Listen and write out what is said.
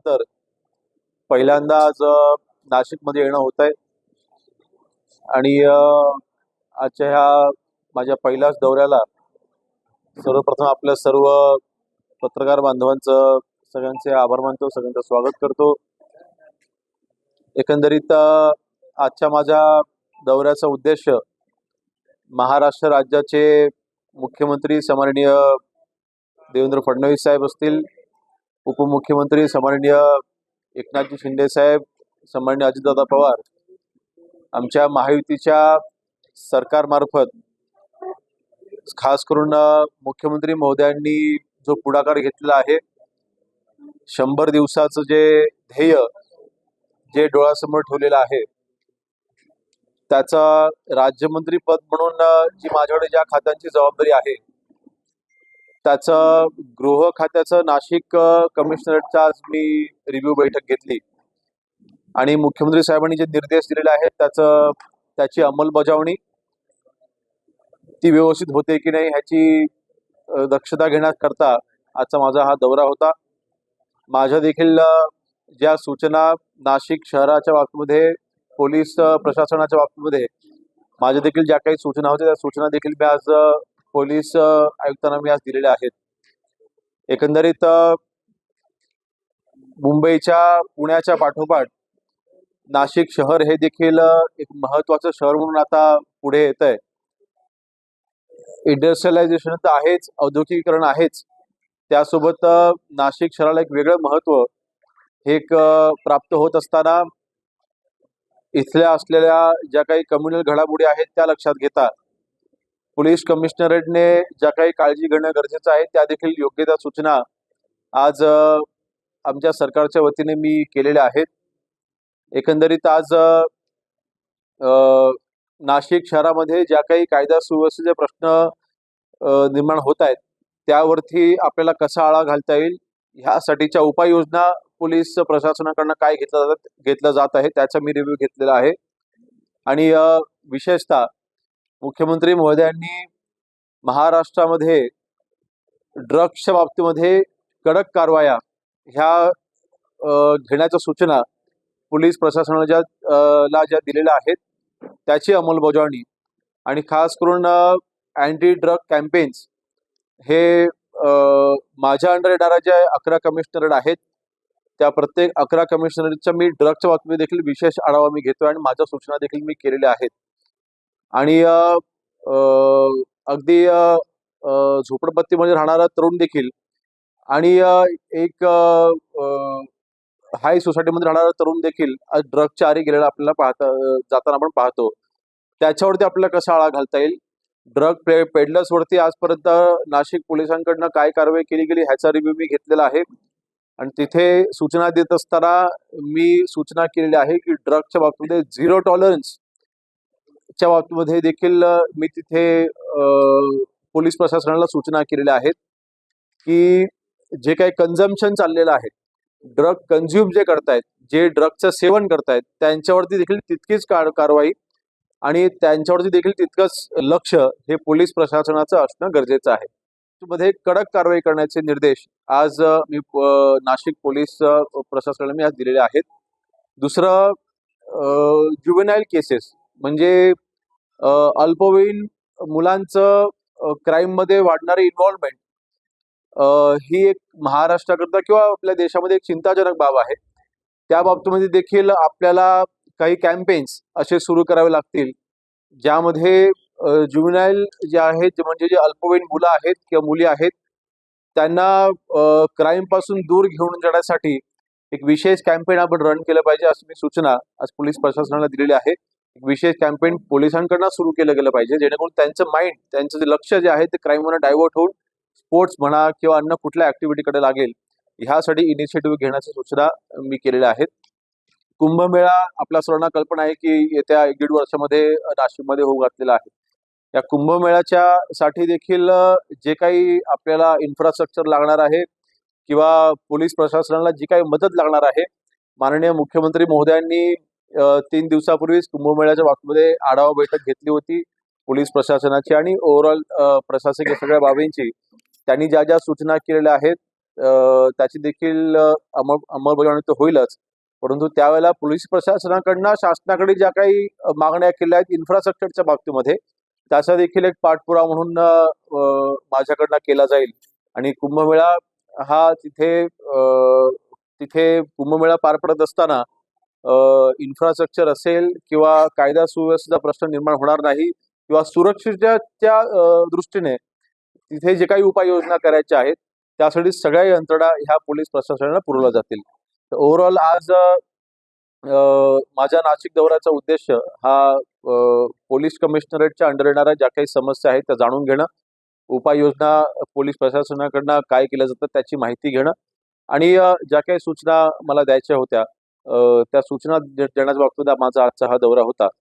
नंतर पहिल्यांदा आज नाशिकमध्ये येणं होत आहे आणि आजच्या ह्या माझ्या पहिल्याच दौऱ्याला सर्वप्रथम आपल्या सर्व पत्रकार बांधवांचं सगळ्यांचे आभार मानतो सगळ्यांचं स्वागत करतो. एकंदरीत आजच्या माझ्या दौऱ्याचा उद्देश महाराष्ट्र राज्याचे मुख्यमंत्री सन्माननीय देवेंद्र फडणवीस साहेब असतील उपमुख्यमंत्री सन्माननीय एकनाथजी शिंदे साहेब सन्माननीय अजितदादा पवार आमच्या महायुतीच्या सरकारमार्फत खास करून मुख्यमंत्री महोदयांनी जो पुढाकार घेतलेला आहे शंभर दिवसाचं जे ध्येय जे डोळ्यासमोर ठेवलेलं आहे त्याचा राज्यमंत्री पद म्हणून जी माझ्याकडे ज्या खात्यांची जबाबदारी आहे त्याचं गृह खात्याचं नाशिक अ, कमिशनरेटचा आज मी रिव्ह्यू बैठक घेतली. आणि मुख्यमंत्री साहेबांनी जे निर्देश दिलेले आहेत त्याचं त्याची अंमलबजावणी ती व्यवस्थित होते की नाही ह्याची दक्षता घेण्याकरता आजचा माझा हा दौरा होता. माझ्या देखील ज्या सूचना नाशिक शहराच्या बाबतीमध्ये पोलीस प्रशासनाच्या बाबतीमध्ये माझ्या देखील ज्या काही सूचना होत्या त्या सूचना देखील मी आज पोलीस आयुक्तांना मी आज दिलेले आहेत. एकंदरीत मुंबईच्या पुण्याच्या पाठोपाठ नाशिक शहर हे देखील एक महत्वाचं शहर म्हणून आता पुढे येत आहे इंडस्ट्रियलायझेशन तर आहेच औद्योगिकीकरण आहेच. त्यासोबत नाशिक शहराला एक वेगळं महत्त्व हे एक प्राप्त होत असताना इथल्या असलेल्या ज्या काही कम्युनल घडामोडी आहेत त्या लक्षात घेता पोलीस कमिशनरेटने ज्या काही काळजी घेणं गरजेचं आहे त्या देखील योग्य त्या सूचना आज आमच्या सरकारच्या वतीने मी केलेल्या आहेत. एकंदरीत आज नाशिक शहरामध्ये ज्या काही कायदा सुव्यवस्थेचे प्रश्न निर्माण होत आहेत त्यावरती आपल्याला कसा आळा घालता येईल ह्यासाठीच्या उपाययोजना पोलीस प्रशासनाकडनं काय घेतलं जात घेतलं जात आहे त्याचा मी रिव्ह्यू घेतलेला आहे. आणि विशेषतः मुख्यमंत्री महोदयांनी महाराष्ट्रामध्ये ड्रग्सच्या बाबतीमध्ये कडक कारवाया ह्या घेण्याच्या सूचना पोलीस प्रशासनाच्या ला ज्या दिलेल्या आहेत त्याची अंमलबजावणी आणि खास करून अँटी ड्रग कॅम्पेन्स हे माझ्या अंडर येणाऱ्या ज्या अकरा कमिशनरेट आहेत त्या प्रत्येक अकरा कमिशनरच्या मी ड्रगच्या बाबतीत देखील विशेष आढावा मी घेतोय आणि माझ्या सूचना देखील मी केलेल्या आहेत. आणि अ, अगदी झोपडपत्ती अ, झोपडपट्टीमध्ये राहणारा तरुण देखील आणि एक हाय सोसायटीमध्ये राहणारा तरुण देखील ड्रगच्या आरी गेलेला आपल्याला पाहता जाताना आपण पाहतो. त्याच्यावरती आपल्याला कसा आळा घालता येईल? ड्रग पे पेडलर्सवरती आजपर्यंत नाशिक पोलिसांकडनं काय कारवाई केली गेली ह्याचा रिव्ह्यू मी घेतलेला आहे. आणि तिथे सूचना देत असताना मी सूचना केलेली आहे की ड्रगच्या बाबतीमध्ये झिरो टॉलरन्स च्या बाबतीमध्ये देखील मी तिथे पोलीस प्रशासनाला सूचना केलेल्या आहेत की जे काही कन्झम्पन चाललेलं आहे ड्रग कन्झ्युम जे करतायत जे ड्रगचं सेवन करतायत त्यांच्यावरती देखील तितकीच कारवाई आणि त्यांच्यावरती देखील तितकंच लक्ष हे पोलीस प्रशासनाचं असणं गरजेचं आहे. मध्ये कडक कारवाई करण्याचे निर्देश आज मी नाशिक पोलीस प्रशासनाला मी आज दिलेले आहेत. दुसरं ज्युवेनाईल केसेस म्हणजे अल्पवयीन मुलांचं क्राईममध्ये वाढणारी इन्व्हॉल्वमेंट ही एक महाराष्ट्राकरता किंवा आपल्या देशामध्ये एक चिंताजनक बाब आहे. त्या बाबतीमध्ये देखील आपल्याला काही कॅम्पेन्स असे सुरू करावे लागतील ज्यामध्ये ज्युमिनाईल जे आहेत जे म्हणजे जे अल्पवयीन मुलं आहेत किंवा मुली आहेत त्यांना क्राईमपासून दूर घेऊन जाण्यासाठी एक विशेष कॅम्पेन आपण रन केलं पाहिजे अशी मी सूचना आज पोलीस प्रशासनाला दिलेली आहे. एक विशेष कॅम्पेन पोलिसांकडनं सुरू केलं गेलं पाहिजे. जेणेकरून त्यांचं माइंड त्यांचं जे लक्ष जे आहे ते क्राईमवर डायव्हर्ट होऊन स्पोर्ट्स म्हणा किंवा अन्य कुठल्या ऍक्टिव्हिटीकडे लागेल ह्यासाठी इनिशिएटिव्ह घेण्याच्या सूचना मी केलेल्या आहेत. कुंभमेळा आपल्या सर्वांना कल्पना आहे की येत्या एक दीड वर्षामध्ये नाशिकमध्ये होऊ घातलेला आहे. या कुंभमेळ्याच्या साठी देखील जे काही आपल्याला इन्फ्रास्ट्रक्चर लागणार आहे किंवा पोलीस प्रशासनाला जी काही मदत लागणार आहे माननीय मुख्यमंत्री महोदयांनी तीन दिवसापूर्वीच कुंभमेळ्याच्या बाबतीमध्ये आढावा बैठक घेतली होती पोलीस प्रशासनाची आणि ओव्हरऑल प्रशासकीय सगळ्या बाबींची. त्यांनी ज्या ज्या सूचना केलेल्या आहेत त्याची देखील अंमल अंमलबजावणी तर होईलच. परंतु त्यावेळेला पोलीस प्रशासनाकडनं शासनाकडे ज्या काही मागण्या केल्या आहेत इन्फ्रास्ट्रक्चरच्या बाबतीमध्ये त्याचा देखील एक पाठपुरा म्हणून माझ्याकडनं केला जाईल. आणि कुंभमेळा हा तिथे तिथे कुंभमेळा पार पडत असताना इन्फ्रास्ट्रक्चर असेल किंवा कायदा सुव्यवस्थेचा प्रश्न निर्माण होणार नाही किंवा सुरक्षेच्या दृष्टीने तिथे जे काही उपाययोजना करायच्या आहेत त्यासाठी सगळ्या यंत्रणा ह्या पोलीस प्रशासनाला पुरवल्या जातील. तर ओव्हरऑल आज माझ्या नाशिक दौऱ्याचा उद्देश हा पोलीस कमिशनरेटच्या अंडर येणाऱ्या ज्या काही समस्या आहेत त्या जाणून घेणं उपाययोजना पोलीस प्रशासनाकडनं काय केलं जातं त्याची माहिती घेणं आणि ज्या काही सूचना मला द्यायच्या होत्या त्या सूचना दे- देण्याच्या बाबतीत माझा आजचा हा दौरा होता.